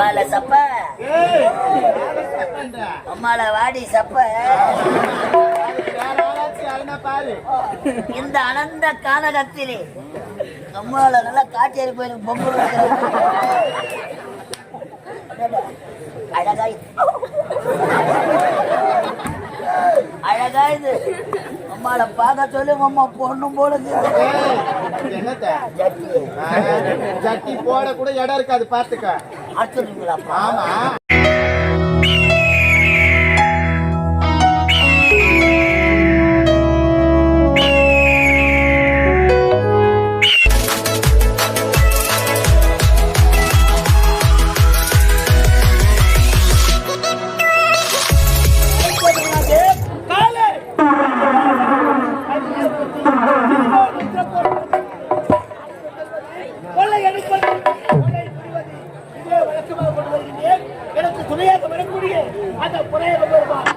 அம்மால சப்ப? அம்மால வாடி சப்ப. இந்த அனந்த கானகத்திலே அம்மால நல்லா காட்டேரி போய் பொம்பு அழகா இது. அழகா இது அம்மால பார்க்க சொல்லி அம்மா பொண்ணும் போல ஜட்டி போட கூட இடம் இருக்காது பாத்துக்க அடுத்துருங்களாப்பா ஆமா. ஏறுவார்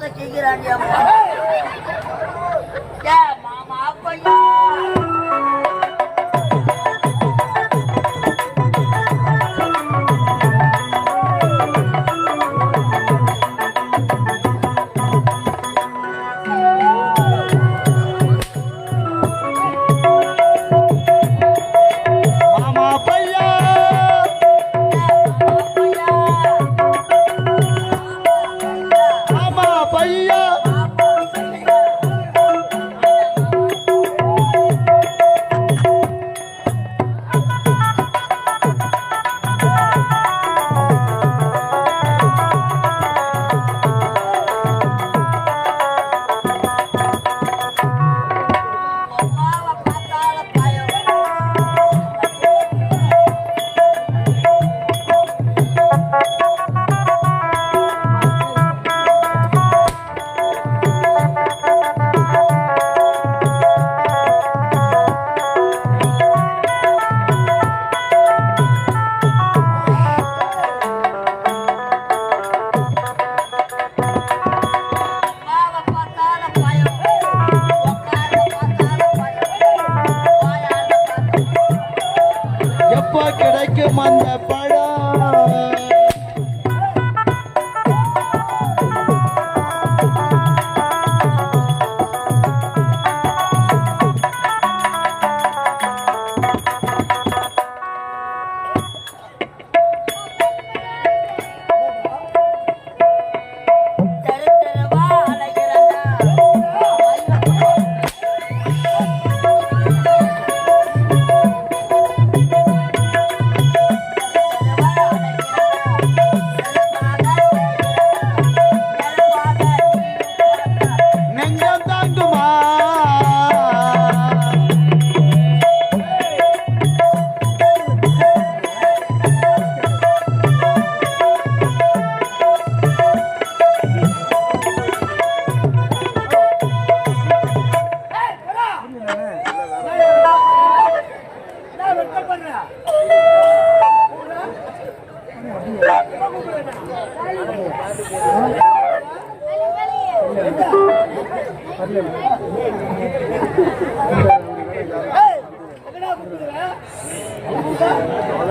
கூத்த கேட்கிறாண்டி மாமா அப்பையா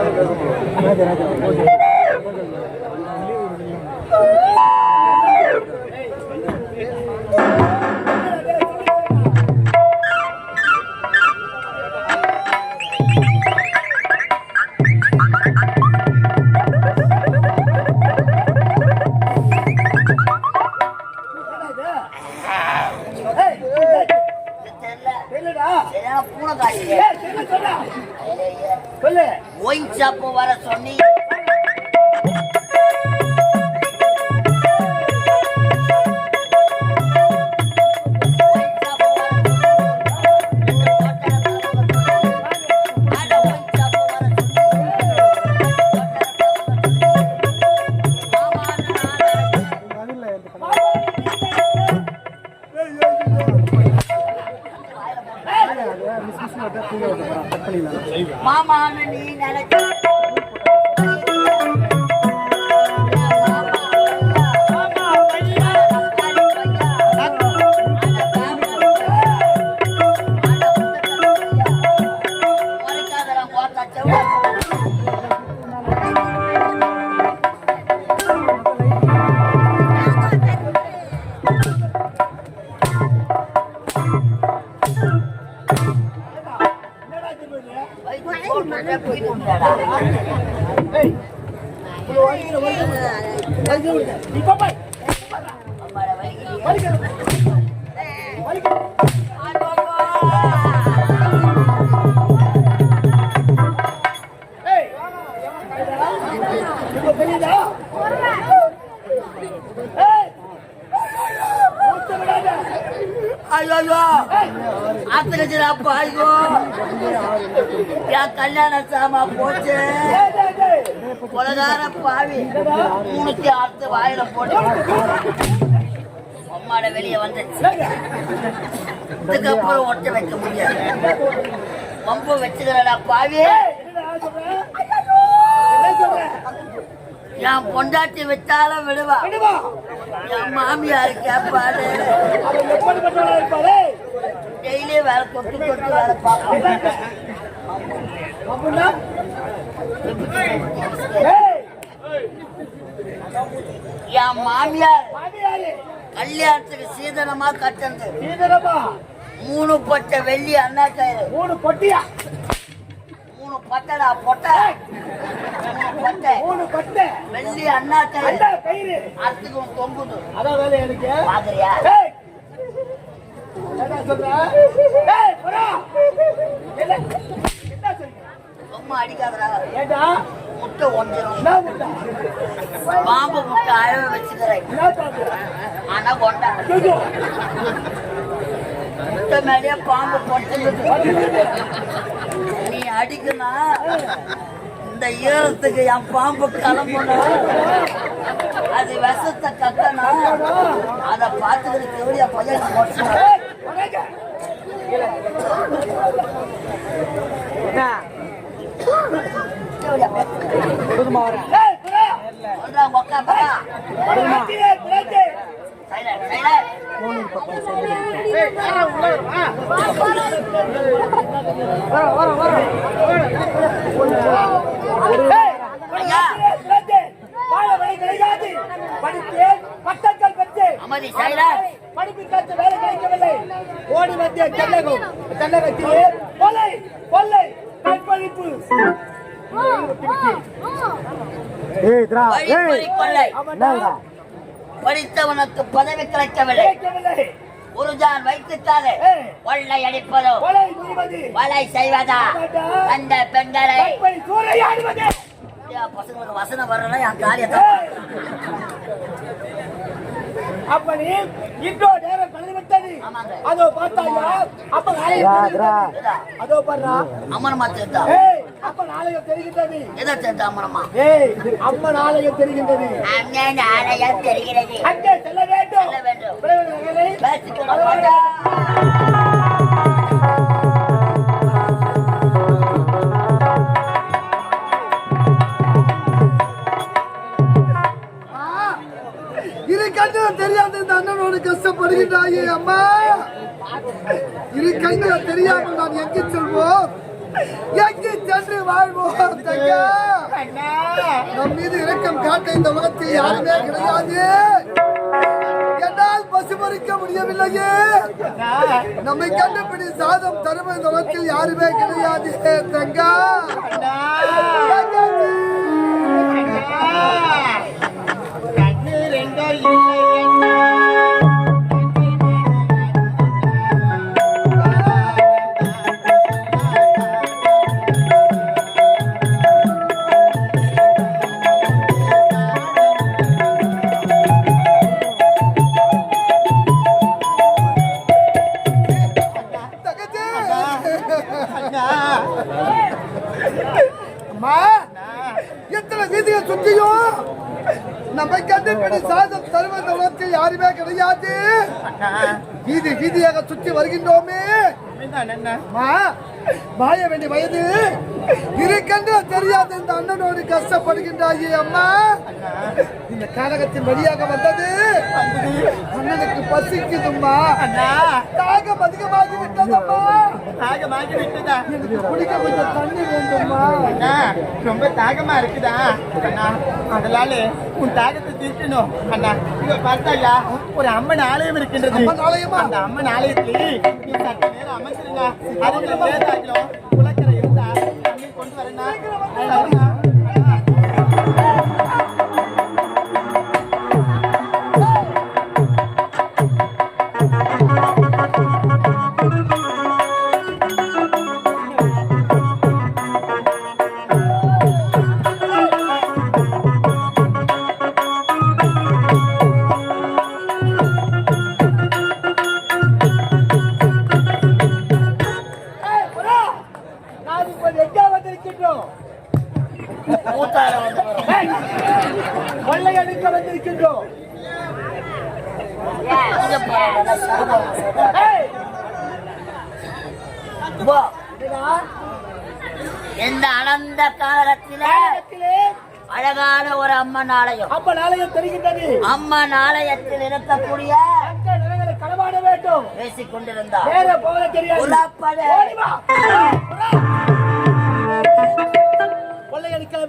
சொல்லு நீ பாப்பா அப்பா ஐயோ. என் கல்யாண சாமா போச்சு. கொலகார பாவி. மூணுத்தி அறுத்து வாயில போட்டு அம்மாட வெளியே வந்துச்சு. இதுக்கப்புறம் ஒட்ட வைக்க முடியாது. பம்பு வச்சுக்கிறடா பாவி. என் பொண்டாட்டி வச்சாலும் விடுவா. என் மாமியார் கேட்பாரு டெய்லி வேலை தொட்டு தொட்டு வேலை ஏய் என் மாமியார் மாமியாரு. கல்யாணத்துக்கு சீதனமா கட்டந்து சீதனமா? மூணு பட்டை வெள்ளி அண்ணா கயிறு மூணு பொட்டியா? மூணு பட்டடா பொட்டை. மூணு பட்டை. மூணு பட்டை. வெள்ளி அண்ணா கயிறு அண்டா கயிறு அறுத்துக்கு தொங்குது அதான் வேலை எனக்கு. பாக்குறியா? ஏய்! என்ன சொல்ற? ஏய் போடா என்ன? என்ன சொல்ற ரொம்ப அடிக்காதடா. ஏடா முட்டை ஒன்றிடும் பாம்பு முட்டை அழவ வச்சுக்கிறேன். ஆனா கொண்டா முட்டை மேலேயே பாம்பு பொட்டுங்குது நீ அடிக்குனா இந்த ஈரத்துக்கு என் பாம்பு கிளம்பணும். அது விஷத்தை கட்டணும். அதை பார்த்துக்கிட்டு கெவடியா பையன் போட்டு படித்தேன் பட்டங்கள் பெற்றேன் அமைதி வேலை கிடைக்கவில்லை ஓடி வந்திய கொள்ளை கொலை கொள்ளை கற்பழிப்பு படித்தவனுக்கு பதவி கிடைக்கவில்லை. கிடைக்கவில்லை. ஒரு ஜான் வைத்துத்தாலே. கொள்ளை அடிப்பதோ? கொலை செய்வதா? அந்த பெண்களை பசங்களுக்கு வசனம் வரல என் காரியத்தை. அப்படி இன்றோ நேரம் கலந்து விட்டது. அதோ பார்த்தாயா? அப்ப நாளைக்கு அதோ பாருடா. அம்மனமா சேர்த்தா. ஏய் அப்ப நாளைக்கு தெரிகின்றது எதை சேர்த்தா அம்மனமா ஏய் அம்ம நாளைக்கு தெரிகின்றது அண்ணன் ஆலயம் தெரிகிறது. அங்கே செல்ல வேண்டும். செல்ல வேண்டும். விரைவில் நகரை பேசிக்கொள்ள மாட்டா இரு கண்ணு தெரியாத இந்த அண்ணனோடு கஷ்டப்படுகின்றாயே அம்மா. இரு கண்ணு தெரியாமல் நான் எங்கு செல்வோம்? எங்கு சென்று வாழ்வோம் தங்கா? நம் மீது இரக்கம் காட்ட இந்த உலகத்தில் யாருமே கிடையாது. என்னால் பசுமறிக்க முடியவில்லையே. நம்மை கண்டுபிடி சாதம் தரும இந்த உலகத்தில் யாருமே கிடையாது தங்கா நம்ம கண்டுபிடி சாதம் தருவந்த உலகத்தில் யாருமே கிடையாது. வீதி வீதியாக சுற்றி வருகின்றோமே. வாய வேண்டிய வயது. இருக்கின்ற தெரியாத இந்த அண்ணனோடு கஷ்டப்படுகின்றாயே அம்மா. இந்த காரகத்தின் வழியாக வந்தது. அண்ணனுக்கு பசிக்குதும்மா. அண்ணா. தாகம் அதிகமாகி விட்டதம்மா தாகமாகி விட்டுதா எனக்கு குடிக்க கொஞ்சம் தண்ணி வேண்டும்மா. அண்ணா ரொம்ப தாகமா இருக்குதா? அண்ணா அதனால உன் தாகத்தை தீர்க்கணும். அண்ணா இங்க பார்த்தாயா? ஒரு அம்மன் ஆலயம் இருக்கின்றது. அம்மன் ஆலயமா? அந்த அம்மன் ஆலயத்திலே சற்று நேரம் அமர்ந்திருங்க அதுக்கு கொண்டு வரேன்னா ஆலயம் அம்மன் ஆலயம் தெரிகின்றது. அம்மன் ஆலயத்தில் இருக்கக்கூடிய களவாட வேண்டும். பேசிக் கொண்டிருந்தார் வேற போக தெரியாது.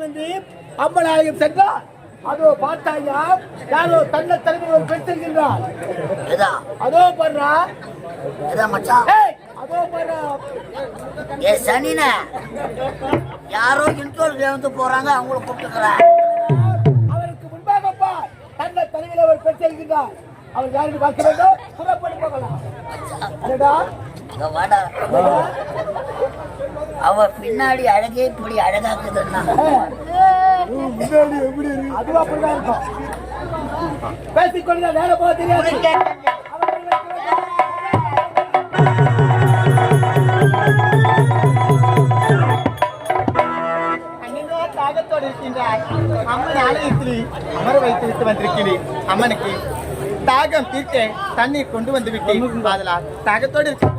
என்று அம்மன் ஆலயம் சென்றார். அதோ பார்த்தாயா? யாரோ தன்னை தலைமை ஒரு பெண் செல்கின்றார் அதோ பண்றா அதோ பண்றா ஏ சனின யாரோ இன்டோல் வந்து போறாங்க அவங்கள கூப்பிட்டுக்கிறேன். அவர் யாருக்கு பார்க்க வேண்டும்? புறப்பட்டு போகலாம்? அவ பின்னாடி அழகே இப்படி அழகாக்குதுன்னா. அதுவும் அப்படிதான் இருக்கும். பேசிக்கொண்டு வேலை போக தெரியாது. அம்மன் ஆலயத்தில் அமர வைத்து விட்டு வந்திருக்கிறேன். அம்மனுக்கு தாகம் தீர்க்க தண்ணீர் கொண்டு வந்து விட்டேன். ஆதலால் தாகத்தோடு இருக்கக்கூடிய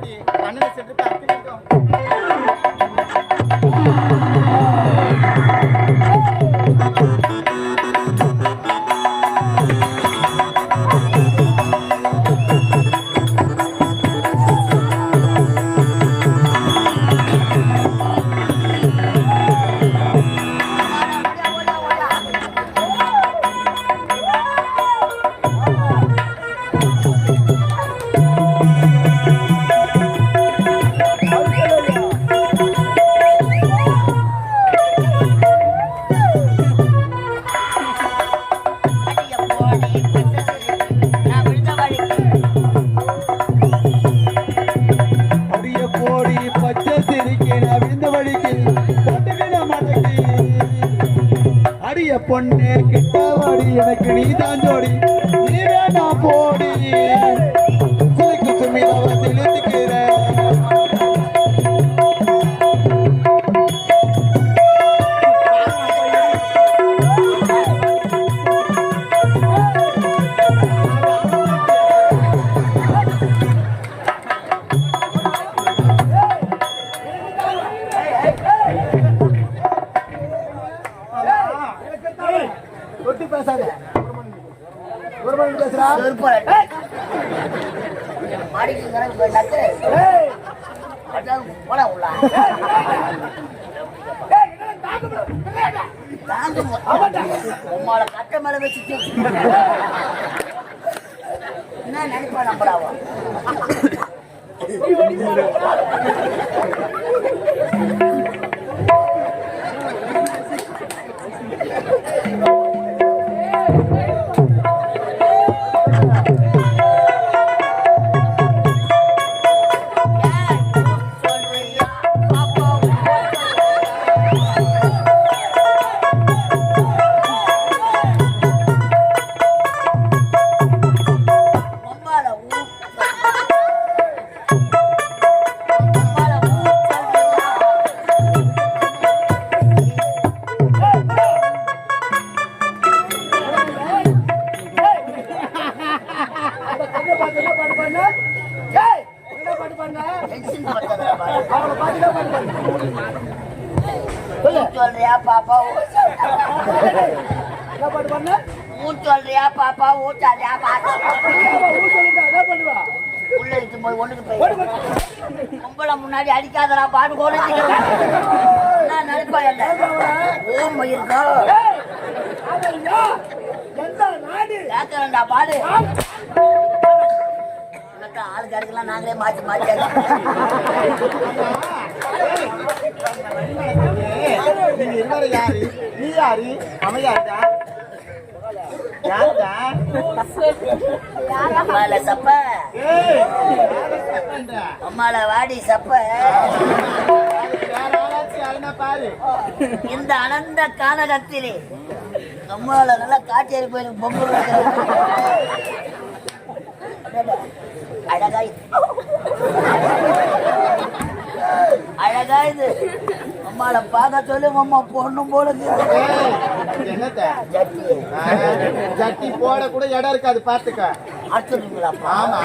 உம்மால கட்ட மேல வச்சு என்ன நினைப்பா நம்படாவா பாப்பா உள்ள இட்டு போய் ஒண்ணுக்கு போய் பொம்பளை முன்னாடி அடிக்காதடா பாடு கோலிச்சுக்கிறேன் நான் ஓம் இருக்கா கேட்கறேன்டா பாடு. ஆளுக்கு அடுக்கலாம் நாங்களே மாற்றி மாற்றி நீ யாரு? அவன் அம்மால சப்ப? அம்மால வாடி சப்ப இந்த அனந்த கானகத்திலே அம்மால நல்லா காட்டேறி போயிருக்கு பொங்கல் அழகா இது. அம்மால பார்க்க சொல்லி அம்மா பொண்ணும் போல ஜட்டி. போட கூட இடம் இருக்காது பாத்துக்க அடுத்துங்களா ஆமா.